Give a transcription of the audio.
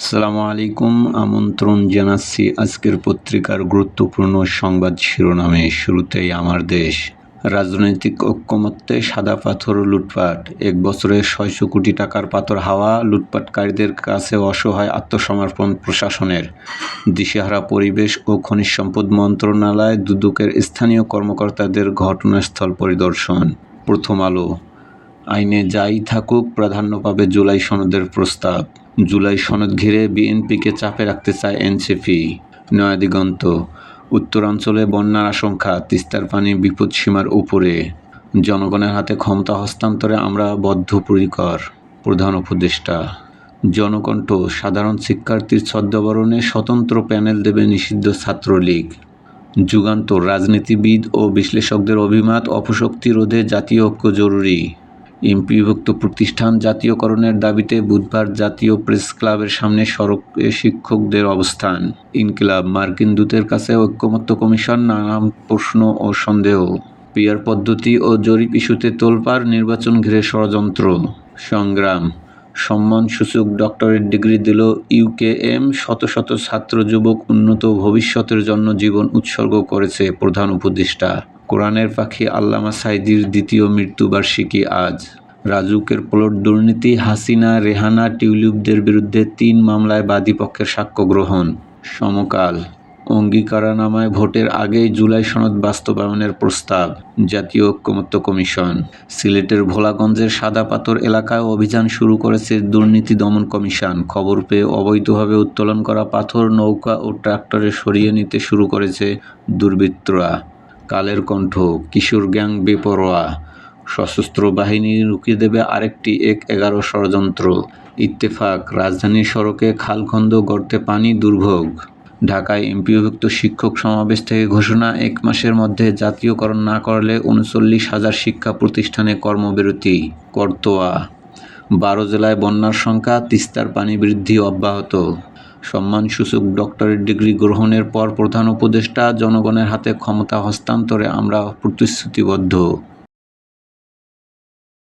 আসসালামু আলাইকুম আমন্ত্রণ জানাচ্ছি আজকের পত্রিকার গুরুত্বপূর্ণ সংবাদ শিরোনামে। শুরুতেই আমার দেশ। রাজনৈতিক ঐক্যমত্যে সাদা পাথর লুটপাট। এক বছরে ছয়শো কোটি টাকার পাথর হাওয়া লুটপাটকারীদের কাছে অসহায় আত্মসমর্পণ প্রশাসনের। দিশেহারা পরিবেশ ও খনিজ সম্পদ মন্ত্রণালয় দুদকের স্থানীয় কর্মকর্তাদের ঘটনাস্থল পরিদর্শন। প্রথম আলো। আইনে যাই থাকুক, প্রাধান্য পাবে জুলাই সনদের প্রস্তাব। জুলাই সনদ ঘিরে বিএনপিকে চাপে রাখতে চায় এনসিপি। নয়াদিগন্ত উত্তরাঞ্চলে বন্যার আশঙ্কা, তিস্তার পানি বিপদসীমার উপরে। জনগণের হাতে ক্ষমতা হস্তান্তরে আমরা বদ্ধপরিকর, প্রধান উপদেষ্টা। জনকণ্ঠ, সাধারণ শিক্ষার্থীর ছদ্মবরণে স্বতন্ত্র প্যানেল দেবে নিষিদ্ধ ছাত্রলীগ। যুগান্তর, রাজনীতিবিদ ও বিশ্লেষকদের অভিমত, অপশক্তি রোধে জাতীয় ঐক্য জরুরি। এমপিভুক্ত প্রতিষ্ঠান জাতীয়করণের দাবিতে বুধবার জাতীয় প্রেস ক্লাবের সামনে সড়কে শিক্ষকদের অবস্থান। ইনকিলাব মার্কিন দূতের কাছে ঐক্যমত্য কমিশন নানান প্রশ্ন ও সন্দেহ। পিয়ার পদ্ধতি ও জরিপ ইস্যুতে তোলপাড় নির্বাচন ঘিরে ষড়যন্ত্র। সংগ্রাম। সম্মানসূচক ডক্টরেট ডিগ্রি দিল ইউকেএম। শত শত ছাত্র, যুবক উন্নত ভবিষ্যতের জন্য জীবন উৎসর্গ করেছে প্রধান উপদেষ্টা। কোরআনের পাখি আল্লামা সাইদির দ্বিতীয় মৃত্যুবার্ষিকী আজ। রাজুকের প্লট দুর্নীতি, হাসিনা, রেহানা, টিউলিপদের বিরুদ্ধে তিন মামলায় বাদীপক্ষের সাক্ষ্য গ্রহণ। সমকাল। অঙ্গীকারানামায় ভোটের আগেই জুলাই সনদ বাস্তবায়নের প্রস্তাব, জাতীয় ঐক্যমত্য কমিশন। সিলেটের ভোলাগঞ্জের সাদা পাথর এলাকায় অভিযান শুরু করেছে দুর্নীতি দমন কমিশন। খবর পেয়ে অবৈধভাবে উত্তোলন করা পাথর, নৌকা ও ট্রাক্টরে সরিয়ে নিতে শুরু করেছে দুর্বৃত্তরা। কালের কণ্ঠ, কিশোর গ্যাং বেপরোয়া। সশস্ত্র বাহিনী রুকিয়ে দেবে আরেকটি এক এগারো ষড়যন্ত্র। ইত্তেফাক, রাজধানীর সড়কে খালখন্দ গর্তে পানি দুর্ভোগ। ঢাকায় এমপিওভুক্ত শিক্ষক সমাবেশ থেকে ঘোষণা, এক মাসের মধ্যে জাতীয়করণ না করলে উনচল্লিশ হাজার শিক্ষা প্রতিষ্ঠানে কর্মবিরতি, করতোয়া। বারো জেলায় বন্যার সংখ্যা, তিস্তার পানি বৃদ্ধি অব্যাহত। সম্মানসূচক ডক্টরেট ডিগ্রি গ্রহণের পর প্রধান উপদেষ্টা জনগণের হাতে ক্ষমতা হস্তান্তরে আমরা প্রতিশ্রুতিবদ্ধ।